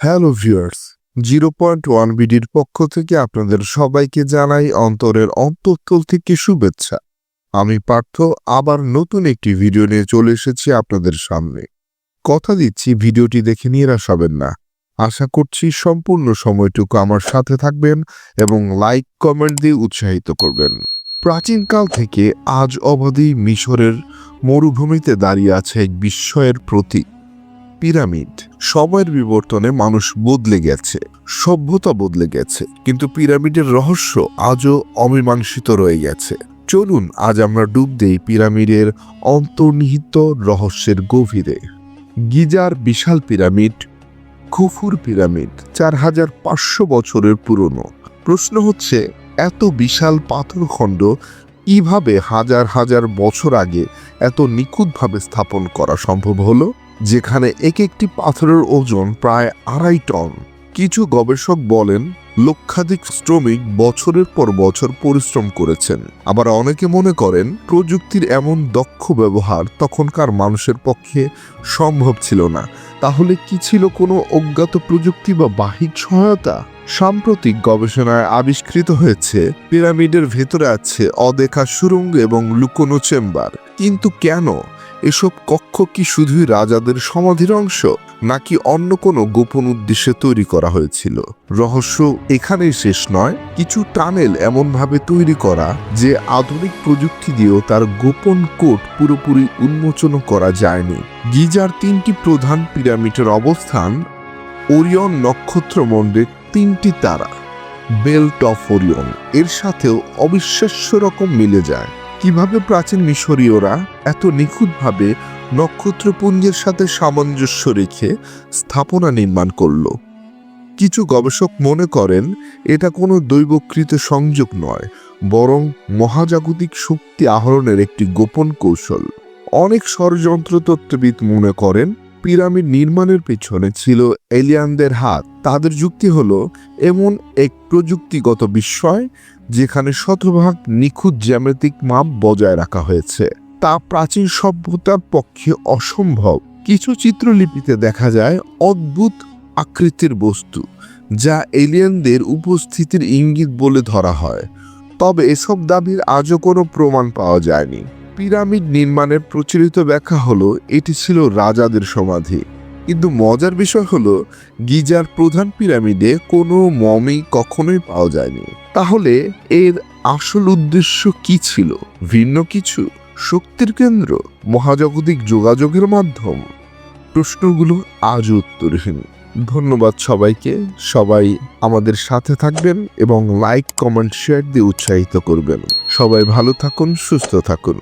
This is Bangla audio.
Hello viewers zero point one বিডির পক্ষ থেকে আপনাদের সবাইকে জানাই অন্তরের অন্তঃস্থল থেকে শুভেচ্ছা। আমি পার্থ, আবার নতুন একটি ভিডিও নিয়ে চলে এসেছি আপনাদের সামনে। কথা দিচ্ছি ভিডিওটি দেখে নিরাশ হবেন না। আশা করছি সম্পূর্ণ সময়টুকু আমার সাথে থাকবেন এবং লাইক কমেন্ট দিয়ে উৎসাহিত করবেন। প্রাচীনকাল থেকে আজ অবধি মিশরের মরুভূমিতে দাঁড়িয়ে আছে এক বিস্ময়ের প্রতীক, পিরামিড। সময়ের বিবর্তনে মানুষ বদলে গেছে, সভ্যতা বদলে গেছে, কিন্তু পিরামিডের রহস্য আজও অমীমাংসিত রয়ে গেছে। চলুন, আজ আমরা ডুব দেই পিরামিডের অন্তর্নিহিত রহস্যের গভীরে। গিজার বিশাল পিরামিড, খুফুর পিরামিড, চার হাজার পাঁচশো বছরের পুরনো। প্রশ্ন হচ্ছে এত বিশাল পাথরখণ্ড কীভাবে হাজার হাজার বছর আগে এত নিখুঁতভাবে স্থাপন করা সম্ভব হলো? যেখানে এক একটি পাথরের ওজন প্রায় আড়াই টন। কিছু গবেষক বলেন, লক্ষাধিক শ্রমিক বছরের পর বছর পরিশ্রম করেছেন। আবার অনেকে মনে করেন, প্রযুক্তির এমন দক্ষ ব্যবহার তখনকার মানুষের পক্ষে সম্ভব ছিল না। তাহলে কি ছিল কোনো অজ্ঞাত প্রযুক্তি বা বাহিক সহায়তা? সাম্প্রতিক গবেষণায় আবিষ্কৃত হয়েছে, পিরামিডের ভেতরে আছে অদেখা সুরঙ্গ এবং লুকোনো চেম্বার। কিন্তু কেন এসব কক্ষ কি শুধুই রাজাদের সমাধির অংশ, নাকি অন্য কোনো গোপন উদ্দেশ্যে তৈরি করা হয়েছিল? রহস্য এখানেই শেষ নয়। কিছু টানেল এমনভাবে তৈরি করা যে আধুনিক প্রযুক্তি দিয়েও তার গোপন কোট পুরোপুরি উন্মোচন করা যায়নি। গিজার তিনটি প্রধান পিরামিডের অবস্থান, ওরিয়ন নক্ষত্রমণ্ডের তিনটি তারা, বেল্ট অফ ওরিয়ন। এর সাথেও অবিশ্বাস্য রকম মিলে যায়। কীভাবে প্রাচীন মিশরীয়রা এত নিখুঁতভাবে নক্ষত্রপুঞ্জের সাথে সামঞ্জস্য রেখে স্থাপনা নির্মাণ করল? কিছু গবেষক মনে করেন, এটা কোনো দৈবকৃত সংযোগ নয়, বরং মহাজাগতিক শক্তি আহরণের একটি গোপন কৌশল। অনেক ষড়যন্ত্র তত্ত্ববিদ মনে করেন পিরামিড নির্মাণের পেছনে ছিল এলিয়ানদের হাত। তাদের যুক্তি হলো, এমন এক প্রযুক্তিগত বিস্ময় যেখানে শতভাগ নিখুঁত জ্যামিতিক মাপ বজায় রাখা হয়েছে। তা প্রাচীন সভ্যতার পক্ষে অসম্ভব। কিছু চিত্রলিপিতে দেখা যায় অদ্ভুত আকৃতির বস্তু, যা এলিয়েনদের উপস্থিতির ইঙ্গিত বলে ধরা হয়। তবে এসব দাবির আজও কোনো প্রমাণ পাওয়া যায়নি। পিরামিড নির্মাণের প্রচলিত ব্যাখ্যা হলো, এটি ছিল রাজাদের সমাধি। কিন্তু মজার বিষয় হলো গিজার প্রধান পিরামিডে কোনো মমি কখনোই পাওয়া যায়নি। তাহলে এর আসল উদ্দেশ্য কি ছিল? ভিন্ন কিছু? শক্তির কেন্দ্র? মহাজাগতিক যোগাযোগের মাধ্যম? প্রশ্নগুলো আজও উত্তরহীন। ধন্যবাদ সবাইকে। সবাই আমাদের সাথে থাকবেন এবং লাইক, কমেন্ট, শেয়ার দিয়ে উৎসাহিত করবেন। সবাই ভালো থাকুন, সুস্থ থাকুন।